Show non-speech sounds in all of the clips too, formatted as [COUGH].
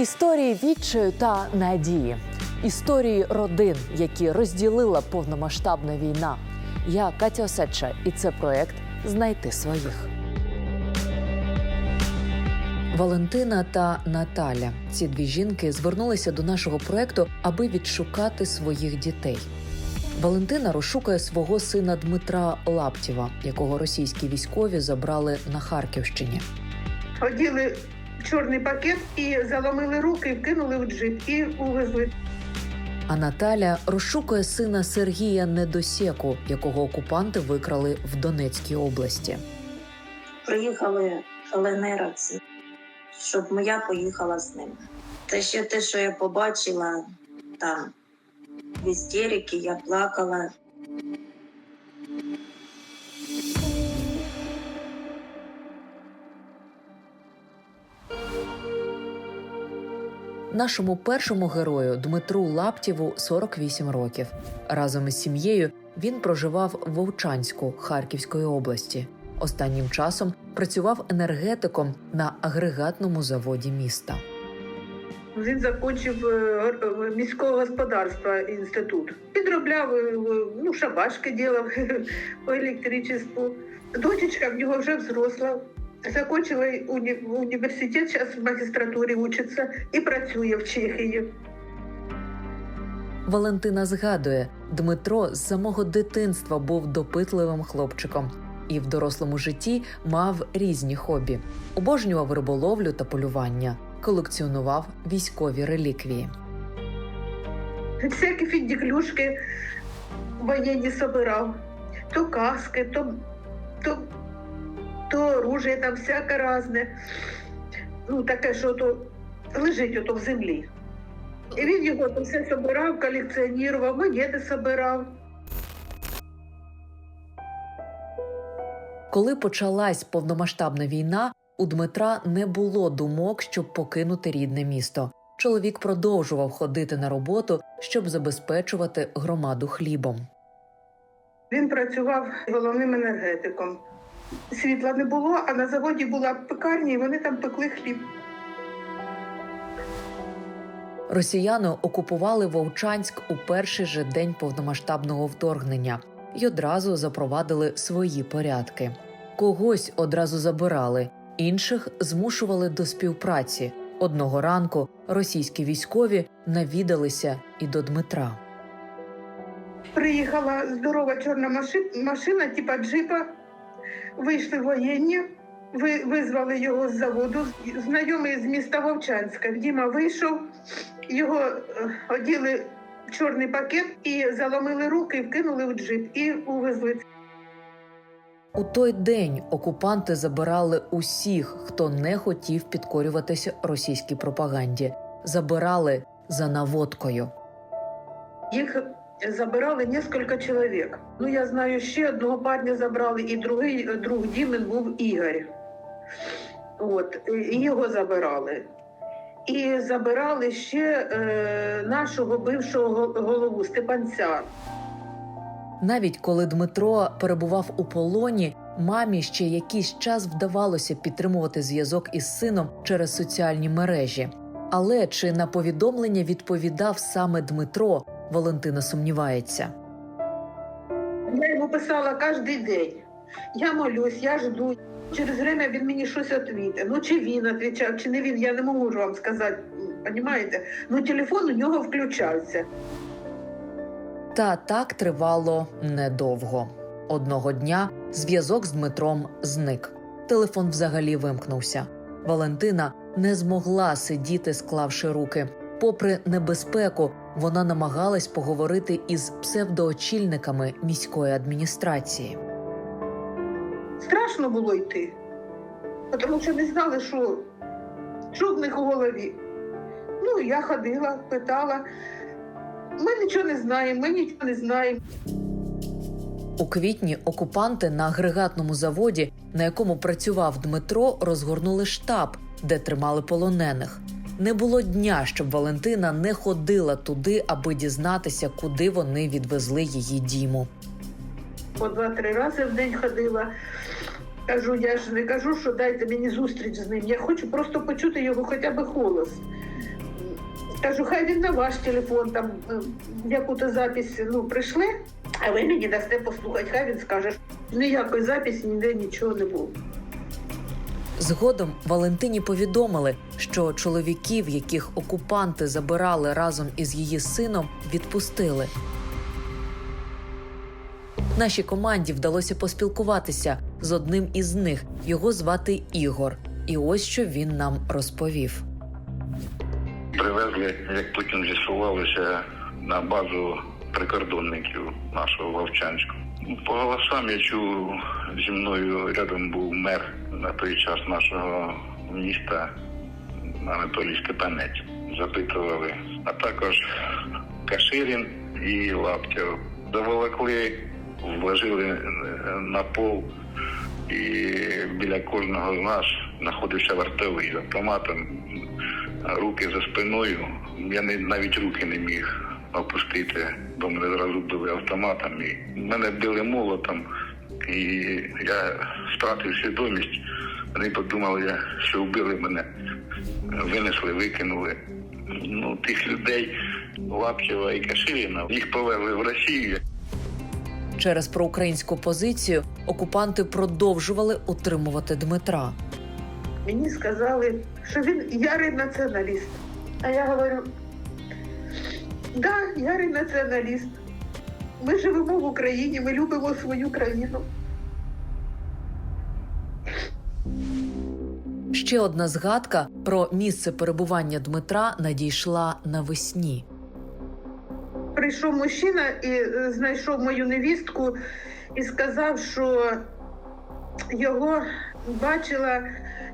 Історії відчаю та надії, історії родин, які розділила повномасштабна війна. Я Катя Осадча, і це проект Знайти своїх. Валентина та Наталя. Ці дві жінки звернулися до нашого проекту, аби відшукати своїх дітей. Валентина розшукує свого сина Дмитра Лаптєва, якого російські військові забрали на Харківщині. Оділи в чорний пакет і заломили руки, вкинули в джип і увезли. А Наталя розшукує сина Сергія Недосєку, якого окупанти викрали в Донецькій області. приїхали ЛНРівці, щоб я поїхала з ним. Та ще те, що я побачила там в істериці, я плакала. Нашому першому герою Дмитру Лаптєву 48 років. Разом із сім'єю він проживав в Вовчанську Харківської області. Останнім часом працював енергетиком на агрегатному заводі міста. Він закінчив е, міського господарства інститут. Підробляв е, ну, шабашки ділав [LAUGHS] по електричеству. Дочечка в нього вже взросла. Закінчила уні- університет, зараз в магістратурі учиться і працює в Чехії. Валентина згадує, Дмитро з самого дитинства був допитливим хлопчиком і в дорослому житті мав різні хобі: обожнював риболовлю та полювання, колекціонував військові реліквії. Всякі фіндіклюшки воєнні собирав. То каски, то, то, то оружие там всяке різне. Ну, таке, що то лежить ото в землі. І він його то все собирав, колекціонував, монети собирав. Коли почалась повномасштабна війна, у Дмитра не було думок, щоб покинути рідне місто. Чоловік продовжував ходити на роботу, щоб забезпечувати громаду хлібом. Він працював головним енергетиком. Світла не було, а на заводі була пекарня, і вони там пекли хліб. Росіяни окупували Вовчанськ у перший же день повномасштабного вторгнення і одразу запровадили свої порядки. Когось одразу забирали, інших змушували до співпраці. Одного ранку російські військові навідалися і до Дмитра. Приїхала здорова чорна маши- машина, типа джипа. Вийшли воєнні, ви, визвали його з заводу. Знайомий з міста Вовчанська. Діма вийшов, його е, оділи в чорний пакет і заломили руки, вкинули в джип і увезли. У той день окупанти забирали усіх, хто не хотів підкорюватися російській пропаганді. Забирали за наводкою. Їх забирали кілька чоловік. Ну, я знаю, ще одного парня забрали, і другий е, друг Дімен був Ігор. От, його забирали. І забирали ще е, нашого бившого голову Степанця. Навіть коли Дмитро перебував у полоні, мамі ще якийсь час вдавалося підтримувати зв'язок із сином через соціальні мережі. Але чи на повідомлення відповідав саме Дмитро, Валентина сумнівається. Я йому писала кожен день. Я молюсь, я жду. Через время він мені щось відповідає. Ну, чи він відповідав, чи не він, я не можу вам сказати. Понімаєте? Ну, телефон у нього включався. Та так тривало недовго. Одного дня зв'язок з Дмитром зник. Телефон взагалі вимкнувся. Валентина не змогла сидіти, склавши руки. Попри небезпеку, вона намагалась поговорити із псевдоочільниками міської адміністрації. Страшно було йти, тому що не знали, що, що в них у голові. Ну, я ходила, питала. Ми нічого не знаємо, ми нічого не знаємо. У квітні окупанти на агрегатному заводі, на якому працював Дмитро, розгорнули штаб, де тримали полонених. Не було дня, щоб Валентина не ходила туди, аби дізнатися, куди вони відвезли її діму. По два-три рази в день ходила. Кажу, я ж не кажу, що дайте мені зустріч з ним. Я хочу просто почути його хоча б голос. Кажу, хай він на ваш телефон там яку-то запись ну, прийшли, а ви мені дасте послухати, хай він скаже. Ніякої записі ніде нічого не було. Згодом Валентині повідомили, що чоловіків, яких окупанти забирали разом із її сином, відпустили. Нашій команді вдалося поспілкуватися з одним із них. Його звати Ігор. І ось що він нам розповів. Привезли, як потім з'ясувалося, на базу прикордонників нашого Вовчанську. По голосам я чув, зі мною рядом був мер на той час нашого міста Анатолій Степанець. Запитували, а також Каширін і Лаптєв. Доволокли, вложили е, на пол, і біля кожного з нас знаходився вартовий з автоматом руки за спиною. Я навіть руки не міг опустити, бо мене зразу били автоматом. І мене били молотом, і я втратив свідомість. Вони подумали, що вбили мене, винесли, викинули. Ну, тих людей Лаптєва і Каширіна, їх повезли в Росію. Через проукраїнську позицію окупанти продовжували утримувати Дмитра. Мені сказали, що він ярий націоналіст. А я говорю, да, ярий націоналіст. Ми живемо в Україні, ми любимо свою країну. Ще одна згадка про місце перебування Дмитра надійшла навесні. Прийшов мужчина і е, знайшов мою невістку і сказав, що його бачила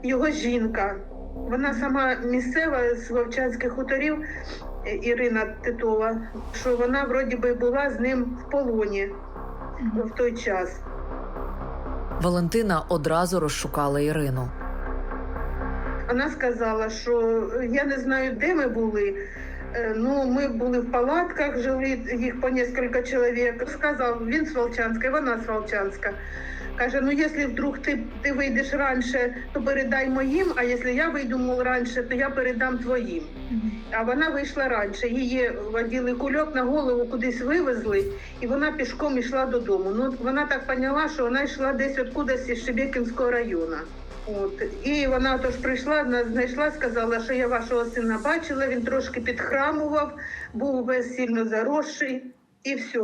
його жінка. Вона сама місцева з Вовчанських хуторів Ірина Титова, що вона вроді би була з ним в полоні в той час. Валентина одразу розшукала Ірину. Вона сказала, що е, я не знаю, де ми були. Е, Ну, ми були в палатках, жили їх по кілька чоловік. Сказав, він з Волчанська, вона з Волчанська. Каже, ну якщо вдруг ти, ти вийдеш раніше, то передай моїм, а якщо я вийду мов раніше, то я передам твоїм. А вона вийшла раніше. Її водили кульок на голову, кудись вивезли, і вона пішком йшла додому. Ну вона так поняла, що вона йшла десь откудись із Шебекінського району. От і вона тож прийшла, знайшла, сказала, що я вашого сина бачила. Він трошки підхрамував, був весь сильно заросший, і все.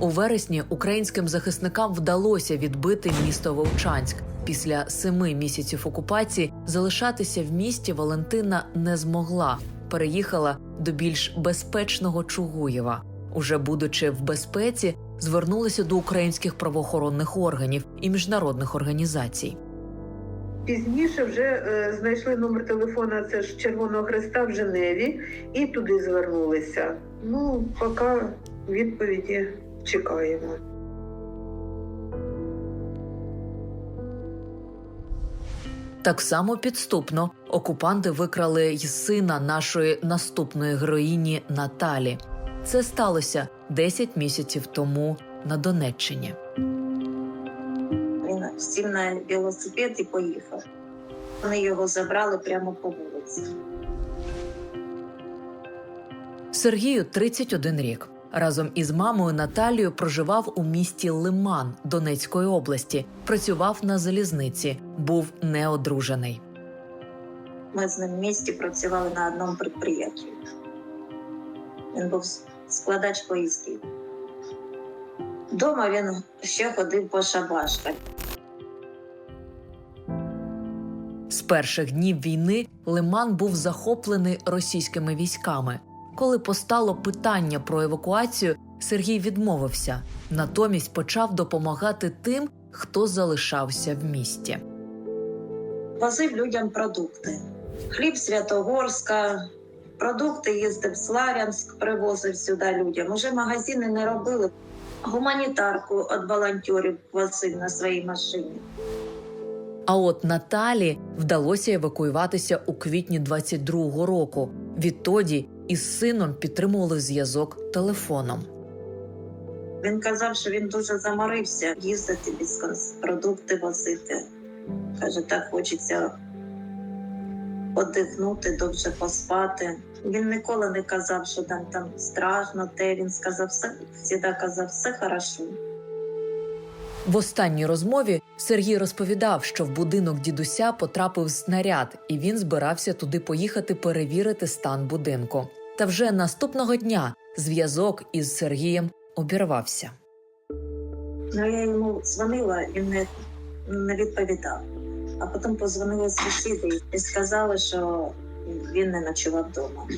У вересні українським захисникам вдалося відбити місто Вовчанськ. Після семи місяців окупації залишатися в місті Валентина не змогла. Переїхала до більш безпечного Чугуєва. Уже будучи в безпеці, звернулася до українських правоохоронних органів і міжнародних організацій. Пізніше вже е, знайшли номер телефона, це ж Червоного Хреста в Женеві, і туди звернулися. Ну, поки відповіді чекаємо. Так само підступно окупанти викрали й сина нашої наступної героїні Наталі. Це сталося 10 місяців тому на Донеччині. Він сів на велосипед і поїхав. Вони його забрали прямо по вулиці. Сергію 31 рік. Разом із мамою Наталією проживав у місті Лиман Донецької області. Працював на залізниці, був неодружений. Ми з ним в місті працювали на одному підприємстві. Він був складач поїздів. Дома він ще ходив по шабашках. З перших днів війни Лиман був захоплений російськими військами. Коли постало питання про евакуацію, Сергій відмовився. Натомість почав допомагати тим, хто залишався в місті. Возив людям продукти. Хліб Святогорська, продукти їздив в Славянськ, привозив сюди людям. Уже магазини не робили. Гуманітарку від волонтерів возив на своїй машині. А от Наталі вдалося евакуюватися у квітні 22-го року. Відтоді із сином підтримували зв'язок телефоном. Він казав, що він дуже заморився їздити без продукти возити. Каже, так хочеться Одихнути, довше поспати. Він ніколи не казав, що там, там страшно, те він сказав все, завжди казав, все хорошо. В останній розмові Сергій розповідав, що в будинок дідуся потрапив снаряд, і він збирався туди поїхати перевірити стан будинку. Та вже наступного дня зв'язок із Сергієм обірвався. Ну, я йому дзвонила, він не, не відповідав. А потім позвонили сусіди і сказали, що він не ночував вдома.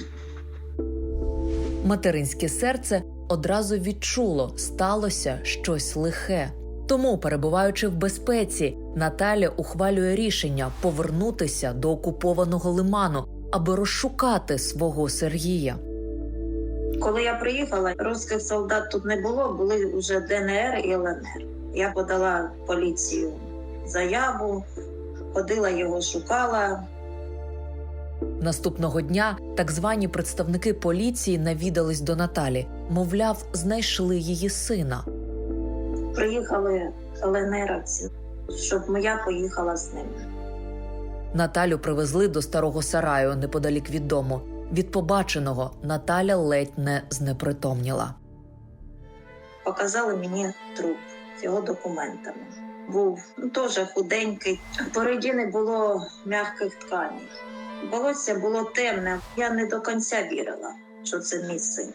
Материнське серце одразу відчуло, сталося щось лихе. Тому, перебуваючи в безпеці, Наталя ухвалює рішення повернутися до окупованого лиману, аби розшукати свого Сергія. Коли я приїхала, русських солдат тут не було, були вже ДНР і ЛНР. Я подала поліцію заяву, ходила його шукала. Наступного дня так звані представники поліції навідались до Наталі, мовляв, знайшли її сина. Приїхали ЛНРівці, щоб я поїхала з ними. Наталю привезли до старого сараю неподалік від дому. Від побаченого Наталя ледь не знепритомніла. Показали мені труп з його документами. Був ну, теж худенький. Впереді не було м'яких тканей. Волосся було темне. Я не до кінця вірила, що це мій син.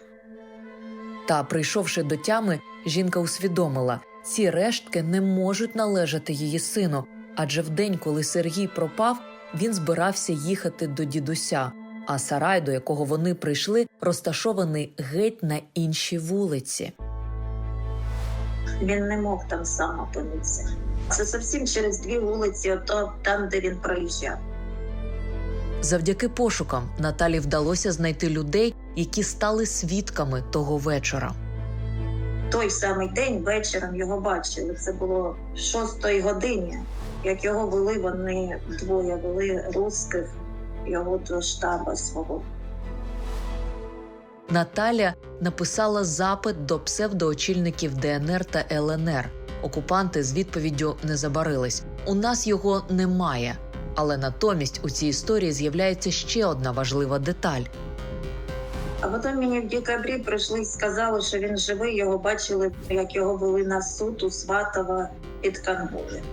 Та, прийшовши до тями, жінка усвідомила, ці рештки не можуть належати її сину, адже в день, коли Сергій пропав, він збирався їхати до дідуся, а сарай, до якого вони прийшли, розташований геть на іншій вулиці. Він не мог там сам опинитися. Це зовсім через дві вулиці, ото там, де він проїжджав. Завдяки пошукам Наталі вдалося знайти людей, які стали свідками того вечора. Той самий день вечором його бачили. Це було шостої годині. Як його вели, вони двоє вели русських його до штабу свого. Наталя написала запит до псевдоочільників ДНР та ЛНР. Окупанти з відповіддю не забарились. У нас його немає. Але натомість у цій історії з'являється ще одна важлива деталь. А потім мені в декабрі прийшли сказали, що він живий. Його бачили, як його вели на суд у Сватова під конвоєм.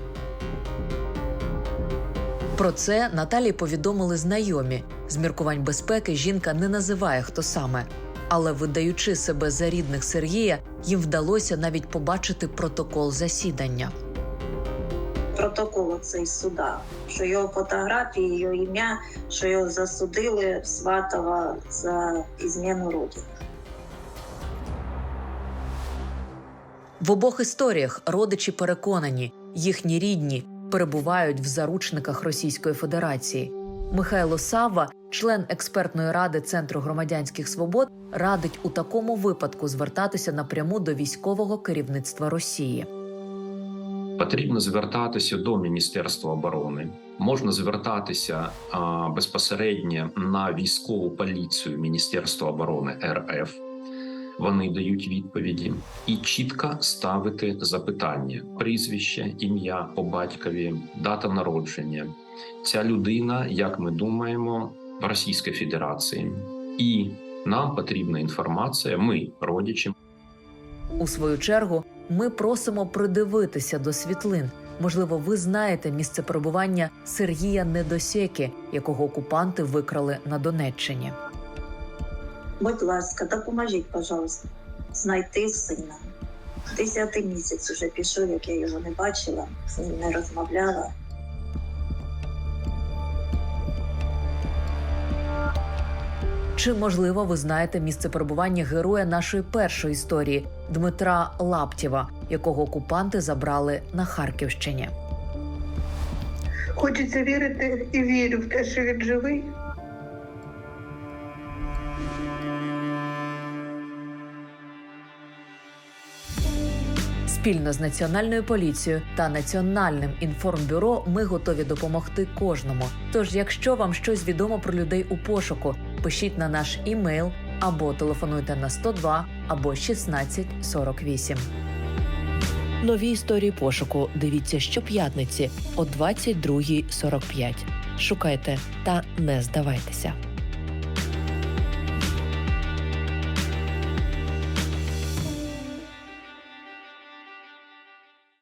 Про це Наталі повідомили знайомі. З міркувань безпеки жінка не називає хто саме. Але, видаючи себе за рідних Сергія, їм вдалося навіть побачити протокол засідання. Протокол цей суда, що його фотографії, його ім'я, що його засудили в Сватова за зміну родини. В обох історіях родичі переконані, їхні рідні перебувають в заручниках Російської Федерації. Михайло Савва, член експертної ради Центру громадянських свобод, радить у такому випадку звертатися напряму до військового керівництва Росії. Потрібно звертатися до Міністерства оборони. Можна звертатися а, безпосередньо на військову поліцію Міністерства оборони РФ. Вони дають відповіді і чітко ставити запитання: прізвище, ім'я по батькові, дата народження. Ця людина, як ми думаємо, в Російській Федерації, і нам потрібна інформація. Ми, родичі, У свою чергу, ми просимо придивитися до світлин. Можливо, ви знаєте місце перебування Сергія Недосєки, якого окупанти викрали на Донеччині. Будь ласка, допоможіть, пожалуйста, знайти сина. Десятий місяць уже пішов, як я його не бачила, не розмовляла. Чи можливо ви знаєте місце перебування героя нашої першої історії Дмитра Лаптєва, якого окупанти забрали на Харківщині? Хочеться вірити і вірю в те, що він живий. Спільно з національною поліцією та національним інформбюро ми готові допомогти кожному. Тож, якщо вам щось відомо про людей у пошуку, пишіть на наш імейл або телефонуйте на 102 або 1648. Нові історії пошуку дивіться щоп'ятниці о 22.45. шукайте та не здавайтеся.